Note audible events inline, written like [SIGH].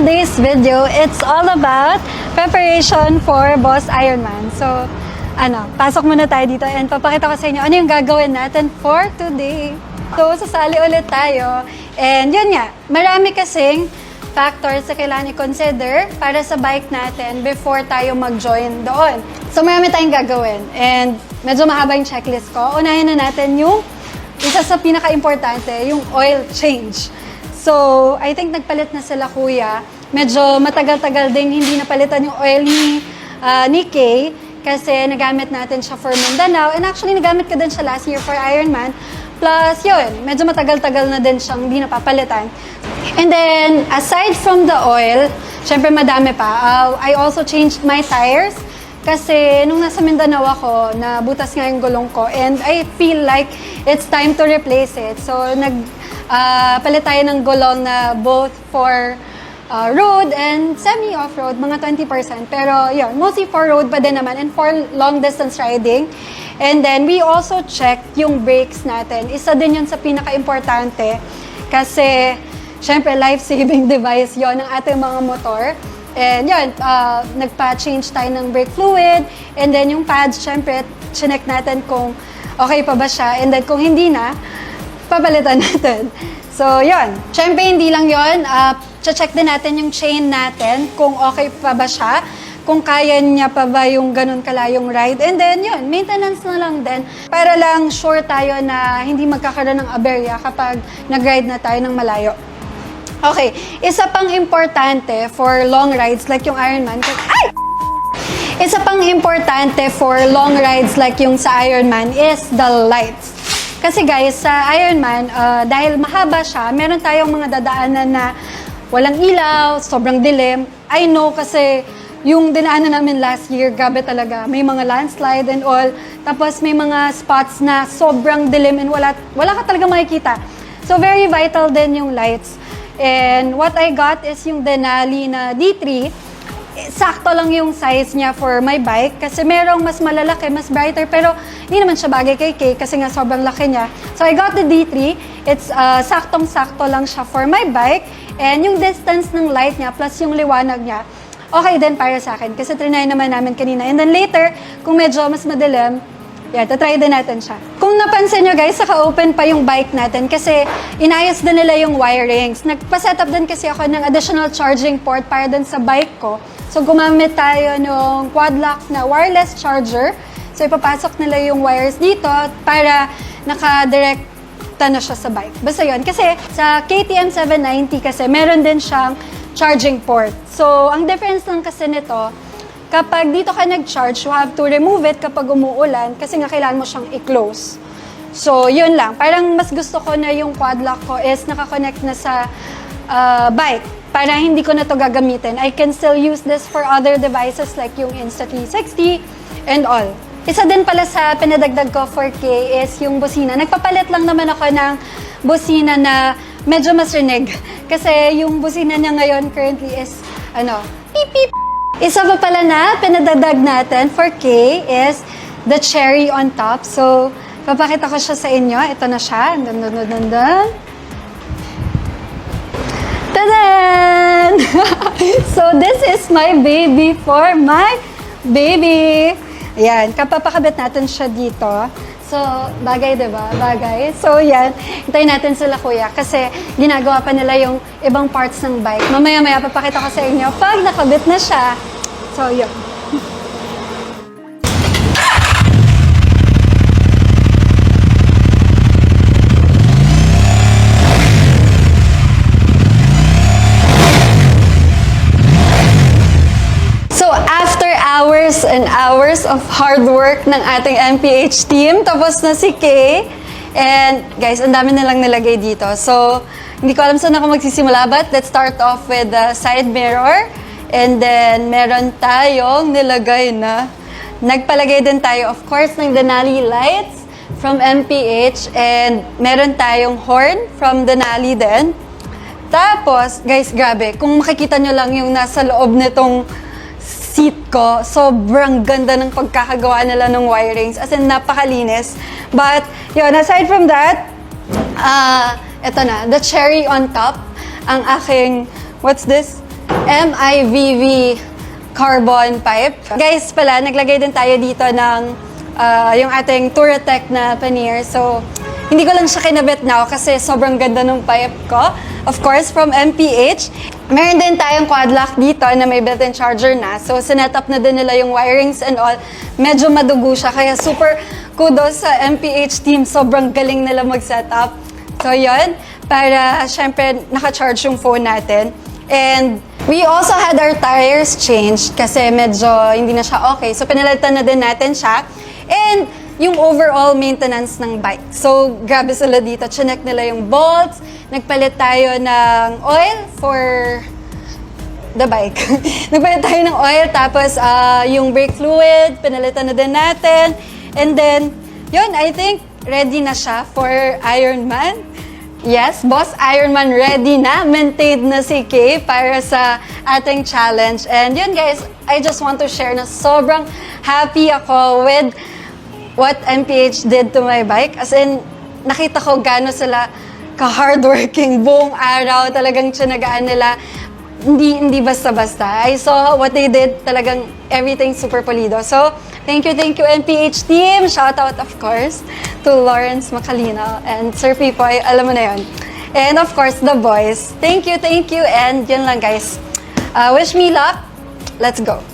today's video, it's all about preparation for Boss Ironman. So, ano, pasok muna tayo dito and papakita ko sa inyo ano yung gagawin natin for today. So, sasali ulit tayo. And yun nga, marami kasing factors na kailangan i-consider para sa bike natin before tayo mag-join doon. So, marami tayong gagawin. And medyo mahaba yung checklist ko. Unahin na natin yung isa sa pinaka-importante, yung oil change. So, I think nagpalit na sila kuya. Medyo matagal-tagal din hindi napalitan yung oil ni, ah, ni Kay kasi nagamit natin siya for Mindanao. And actually, nagamit ko din siya last year for Ironman. Plus, yun, medyo matagal-tagal na din siyang hindi napapalitan. And then, aside from the oil, syempre madami pa. Uh, I also changed my tires kasi nung nasa Mindanao ako, nabutas nga yung gulong ko and I feel like it's time to replace it. So, nag ah, palit tayo ng gulong na both for uh, road and semi-off-road, mga 20%. Pero yun, mostly for road pa din naman and for long distance riding. And then we also checked yung brakes natin. Isa din yun sa pinaka-importante kasi syempre life-saving [LAUGHS] device yon ng ating mga motor. And yun, uh, nagpa-change tayo ng brake fluid. And then yung pads, syempre, chinek natin kung okay pa ba siya. And then kung hindi na, papalitan natin. So, yun. Siyempre, hindi lang yun. Uh, check din natin yung chain natin, kung okay pa ba siya, kung kaya niya pa ba yung ganun kalayong ride. And then, yun, maintenance na lang din. Para lang sure tayo na hindi magkakaroon ng aberya kapag nag-ride na tayo ng malayo. Okay, isa pang importante for long rides like yung Ironman. Ay! Isa pang importante for long rides like yung sa Ironman is the lights. Kasi guys, sa Ironman, uh, dahil mahaba siya, meron tayong mga dadaanan na walang ilaw, sobrang dilim. I know kasi yung dinaanan namin last year, grabe talaga. May mga landslide and all. Tapos may mga spots na sobrang dilim and wala, wala ka talaga makikita. So very vital din yung lights. And what I got is yung Denali na D3 sakto lang yung size niya for my bike kasi merong mas malalaki, mas brighter pero hindi naman siya bagay kay Kay kasi nga sobrang laki niya. So I got the D3. It's uh, saktong-sakto lang siya for my bike and yung distance ng light niya plus yung liwanag niya okay din para sa akin kasi trinay naman namin kanina. And then later, kung medyo mas madilim, Yeah, tatry din natin siya. Kung napansin nyo guys, saka-open pa yung bike natin kasi inayos din nila yung wirings. Nagpa-set up din kasi ako ng additional charging port para din sa bike ko. So gumamit tayo ng quad na wireless charger. So ipapasok nila yung wires dito para naka-direct na siya sa bike. Basta yun. Kasi sa KTM 790 kasi meron din siyang charging port. So ang difference lang kasi nito, kapag dito ka nag-charge, you have to remove it kapag umuulan kasi nga kailangan mo siyang i-close. So, yun lang. Parang mas gusto ko na yung quad lock ko is nakakonect na sa uh, bike para hindi ko na to gagamitin. I can still use this for other devices like yung Insta360 and all. Isa din pala sa pinadagdag ko 4K is yung busina. Nagpapalit lang naman ako ng busina na medyo mas rinig. Kasi yung busina niya ngayon currently is, ano, beep beep isa pa pala na pinadadag natin for K is the cherry on top. So, papakita ko siya sa inyo. Ito na siya. Dun, dun, dun, dun, dun. So, this is my baby for my baby. Ayan, kapapakabit natin siya dito. So, bagay, di ba? Bagay. So, yan. Hintayin natin sila, kuya. Kasi, ginagawa pa nila yung ibang parts ng bike. Mamaya-maya, papakita ko sa inyo pag nakabit na siya. So, yun. Hours and hours of hard work ng ating MPH team, tapos na si Kay. And guys, ang dami nilang nilagay dito. So, hindi ko alam saan ako magsisimula, but let's start off with the side mirror. And then, meron tayong nilagay na, nagpalagay din tayo, of course, ng Denali lights from MPH. And meron tayong horn from Denali din. Tapos, guys, grabe, kung makikita nyo lang yung nasa loob nitong seat ko, sobrang ganda ng pagkakagawa nila ng wirings. As in, napakalinis. But, yun, aside from that, ah, eto na, the cherry on top, ang aking, what's this? MIVV carbon pipe. Guys pala, naglagay din tayo dito ng ah, yung ating Touratech na pannier. So, hindi ko lang siya kinabit now kasi sobrang ganda ng pipe ko. Of course, from MPH. Meron din tayong quad lock dito na may built-in charger na. So, sinet up na din nila yung wirings and all. Medyo madugo siya. Kaya super kudos sa MPH team. Sobrang galing nila mag-setup. So, yun. Para, syempre, naka-charge yung phone natin. And we also had our tires changed kasi medyo hindi na siya okay. So, pinalitan na din natin siya. And yung overall maintenance ng bike. So, grabe sila dito. Chinek nila yung bolts. Nagpalit tayo ng oil for the bike. [LAUGHS] Nagpalit tayo ng oil, tapos ah, yung brake fluid, pinalitan na din natin. And then, yun, I think ready na siya for Ironman. Yes, Boss Ironman ready na. Maintained na si Kay para sa ating challenge. And yun guys, I just want to share na sobrang happy ako with what MPH did to my bike. As in, nakita ko gaano sila ka-hardworking buong araw. Talagang tsinagaan nila. Hindi, hindi basta-basta. I saw what they did. Talagang everything super polido. So, thank you, thank you MPH team. Shout out, of course, to Lawrence Macalino and Sir Pipoy. Alam mo na yon. And of course, the boys. Thank you, thank you. And yun lang guys. Uh, wish me luck. Let's go.